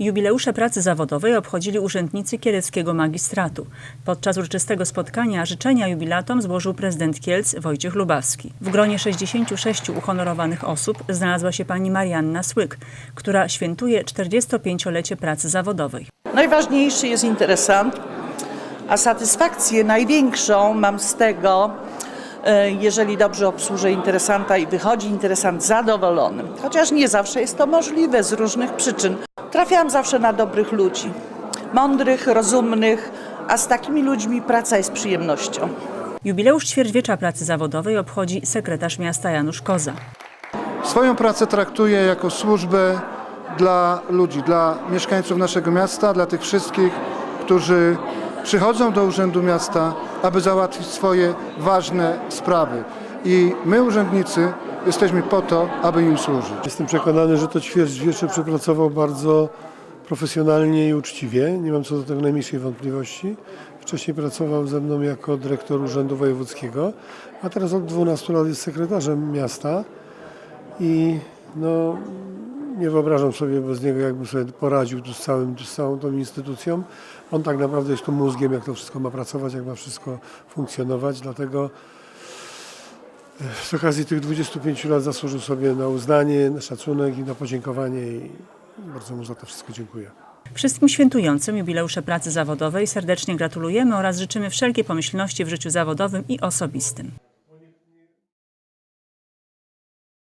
Jubileusze pracy zawodowej obchodzili urzędnicy kieleckiego magistratu. Podczas uroczystego spotkania życzenia jubilatom złożył prezydent Kielc Wojciech Lubawski. W gronie 66 uhonorowanych osób znalazła się pani Marianna Słyk, która świętuje 45-lecie pracy zawodowej. Najważniejszy jest interesant, a satysfakcję największą mam z tego, e, jeżeli dobrze obsłużę interesanta i wychodzi interesant zadowolony. Chociaż nie zawsze jest to możliwe z różnych przyczyn. Trafiałam zawsze na dobrych ludzi, mądrych, rozumnych, a z takimi ludźmi praca jest przyjemnością. Jubileusz ćwierćwiecza pracy zawodowej obchodzi sekretarz miasta Janusz Koza. Swoją pracę traktuję jako służbę dla ludzi, dla mieszkańców naszego miasta, dla tych wszystkich, którzy przychodzą do Urzędu Miasta, aby załatwić swoje ważne sprawy. I my, urzędnicy, jesteśmy po to, aby im służyć. Jestem przekonany, że to ćwierćwiecze przepracował bardzo profesjonalnie i uczciwie. Nie mam co do tego najmniejszej wątpliwości. Wcześniej pracował ze mną jako dyrektor Urzędu Wojewódzkiego, a teraz od 12 lat jest sekretarzem miasta i no, nie wyobrażam sobie bez niego, jakbym sobie poradził tu z, całym, z całą tą instytucją. On tak naprawdę jest tu mózgiem, jak to wszystko ma pracować, jak ma wszystko funkcjonować, dlatego z okazji tych 25 lat zasłużył sobie na uznanie, na szacunek i na podziękowanie i bardzo mu za to wszystko dziękuję. Wszystkim świętującym jubileusze pracy zawodowej serdecznie gratulujemy oraz życzymy wszelkiej pomyślności w życiu zawodowym i osobistym.